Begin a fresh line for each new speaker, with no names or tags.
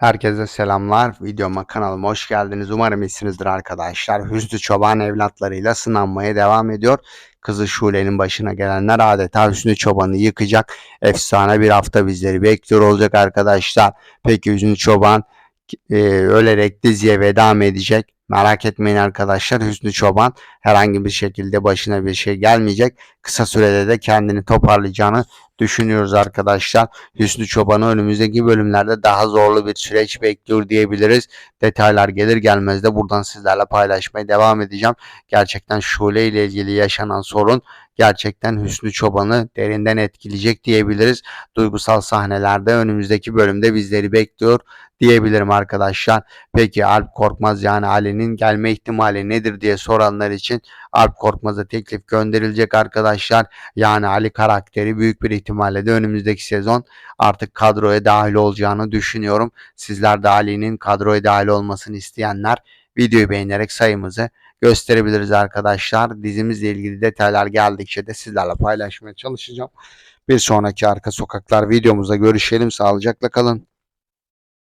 Herkese selamlar. Videoma kanalıma hoş geldiniz. Umarım iyisinizdir arkadaşlar. Hüsnü Çoban evlatlarıyla sınanmaya devam ediyor. Kızı Şule'nin başına gelenler adeta Hüsnü Çoban'ı yıkacak. Efsane bir hafta bizleri bekliyor olacak arkadaşlar. Peki Hüsnü Çoban e, ölerek diziye veda mı edecek? Merak etmeyin arkadaşlar. Hüsnü Çoban herhangi bir şekilde başına bir şey gelmeyecek. Kısa sürede de kendini toparlayacağını düşünüyoruz arkadaşlar. Hüsnü Çoban'ı önümüzdeki bölümlerde daha zorlu bir süreç bekliyor diyebiliriz. Detaylar gelir gelmez de buradan sizlerle paylaşmaya devam edeceğim. Gerçekten Şule ile ilgili yaşanan sorun gerçekten Hüsnü Çoban'ı derinden etkileyecek diyebiliriz. Duygusal sahnelerde önümüzdeki bölümde bizleri bekliyor diyebilirim arkadaşlar. Peki Alp Korkmaz yani Ali'nin gelme ihtimali nedir diye soranlar için Alp Korkmaz'a teklif gönderilecek arkadaşlar. Yani Ali karakteri büyük bir ihtimalle de önümüzdeki sezon artık kadroya dahil olacağını düşünüyorum. Sizler de Ali'nin kadroya dahil olmasını isteyenler videoyu beğenerek sayımızı gösterebiliriz arkadaşlar. Dizimizle ilgili detaylar geldikçe de sizlerle paylaşmaya çalışacağım. Bir sonraki Arka Sokaklar videomuzda görüşelim. Sağlıcakla kalın.